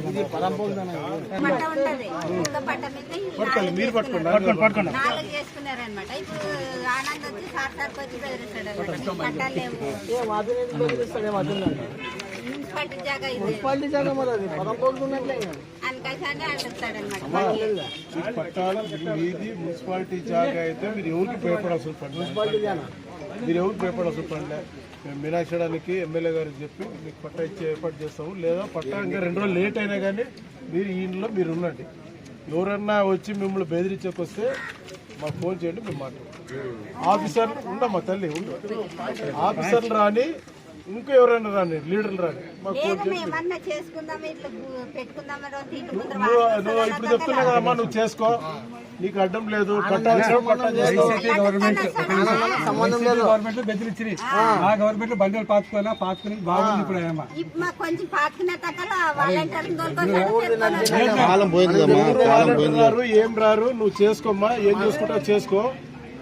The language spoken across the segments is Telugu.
మీరు పట్టుకోండి నాలుగు చేసుకున్నారనమాట ఇప్పుడు ఆనంద్ వచ్చి సార్ సార్కి వచ్చి బెదిరిస్తాడు పట్టాలు లేవు. మున్సిపాలిటీ జాగా ఇది. అని అంటాడు అనమాట ఈ పట్టాలు మీది మున్సిపాలిటీ జాగా అయితే మీరు ఎవరికి భయపడాల్సిన పని మీరు ఎవరికి భయపడాల్సిన పనిలే మేము మీనాక్షడానికి ఎమ్మెల్యే గారికి చెప్పి మీకు పట్టా ఇచ్చే ఏర్పాటు చేస్తాము. లేదా పట్టా ఇంకా రెండు రోజులు లేట్ అయినా కానీ మీరు ఈ ఇంట్లో మీరు ఉండండి. ఎవరన్నా వచ్చి మిమ్మల్ని బెదిరించకొస్తే మాకు ఫోన్ చేయండి మేము మాట్లాడతాం. ఆఫీసర్ ఉండమ్మా తల్లి ఉండు. ఆఫీసర్లు రాని ఇంకా ఎవరైనా రాని లీడర్లు రాని నువ్వు ఇప్పుడు చెప్తున్నా కదమ్మా నువ్వు చేసుకో. నీకు అడ్డం లేదు గవర్నమెంట్లో బెదిరించి ఆ. గవర్నమెంట్లో బండిలు పాతుకోనా పాతుకుని బాగుంది ఇప్పుడు ఏం రారు నువ్వు చేసుకోమ్మా ఏం చేసుకుంటావు చేసుకో.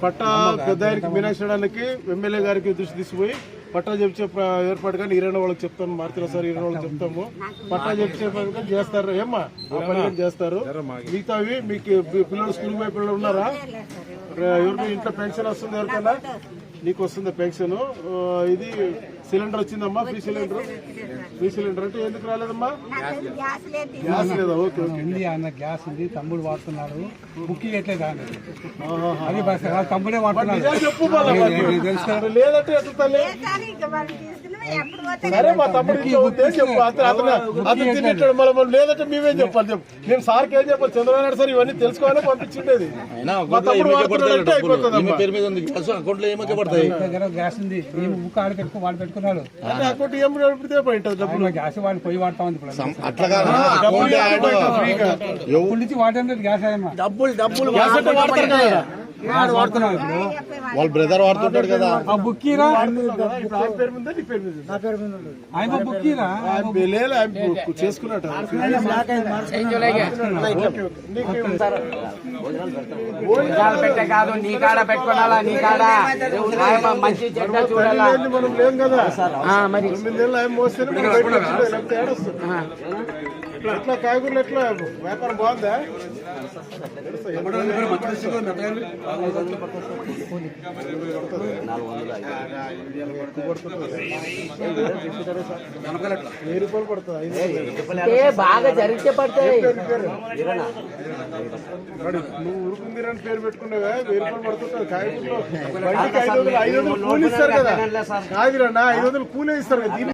పట్టా పెద్ద ఆయనకి మీనాక్షడానికి ఎమ్మెల్యే గారికి దృష్టి తీసుకుపోయి పట్టా చెప్పే ఏర్పాటు కానీ ఇరవై వాళ్ళకి చెప్తాను మారుతున్న సార్ ఇరవై వాళ్ళకి చెప్తాము. పట్టా చెప్పే చేస్తారు ఏమ్మా? చేస్తారు. మిగతావి మీకు పిల్లలు స్కూల్ పోయే పిల్లలు ఉన్నారా? ఎవరికి ఇంట్లో పెన్షన్ వస్తుంది ఎవరికైనా నీకు వస్తుంది పెన్షన్. ఇది సిలిండర్ వచ్చిందమ్మా ఫ్రీ సిలిండర్? ఫ్రీ సిలిండర్ అంటే ఎందుకు రాలేదమ్మా? గ్యాస్ లేదు? గ్యాస్ లేదా ఓకే. ఉంది అన్న గ్యాస్ ఉంది. తమ్ముడు వాడుతున్నాడు. బుక్కి ఎట్లేదు దాన్ని అది తమ్ముడే వాడుతున్నాడు. లేదంటే ఎట్లా సరే మా తమ్ముడు ఇంట్లో ఉంటే చెప్పు అతను అతను అతను తినేటాడు మళ్ళీ మనం లేదంటే మేమేం చెప్పాలి చెప్పు. మేము సార్కి ఏం చెప్పాలి? చంద్రబాబు నాయుడు సార్ ఇవన్నీ తెలుసుకోవాలి పంపించిండేది. మా తమ్ముడు వాడుతున్నాడంటే డబ్బులు పేరు మీద ఉంది గ్యాస్ అకౌంట్లో ఏమకే పడతాయి దగ్గర గ్యాస్ ఉంది. ఈ బుక్ ఆడ పెట్టుకో వాడు పెట్టుకున్నాడు. అంటే అకౌంట్ ఏం నడిపితే పోయింటుంది డబ్బులు? ఆయన గ్యాస్ వాడు పోయి వాడుతా ఉంది ఇప్పుడు. సమ్- అట్లా కాదు. అకౌంట్ యాడ్ ఫ్రీగా. ఇప్పటి నుంచి వాడేది గ్యాస్ వాడతారు కదా. ఇప్పుడు వాళ్ళ బ్రదర్ వాడుతుంటాడు కదా. ఆ బుక్కీరా ఇప్పుడు ఆయన పేరు మీద నీ పేరు మీద ఉందా? ఆయన బుక్కీరా బుక్ చేసుకున్నట్టు. Okay, okay. నీకు పెట్టే కాదు నీ కాడ పెట్టుకోవాలా నీ కాడ? మంచి చెడ్డ చూడాలా. తొమ్మిదేళ్ళు మనం లేం కదా. ఆ, మరి. తొమ్మిదేళ్ళు ఎట్లా? కాయగూరలు ఎట్లా? వ్యాపారం బాగుందా? వెయ్యి రూపాయలు పడుతుంది ఐదు వందలు. ఏ బాగా జరిగితే పడతాయి. నువ్వు ఉరుకు మీరని పేరు పెట్టుకున్నావా? వెయ్యి రూపాయలు పడుతుంటుంది కాయగూరలో. ఐదు వందలు కూలి ఇస్తారు కదా. కాదురన్నా ఐదు వందలు కూలీ ఇస్తారు కదా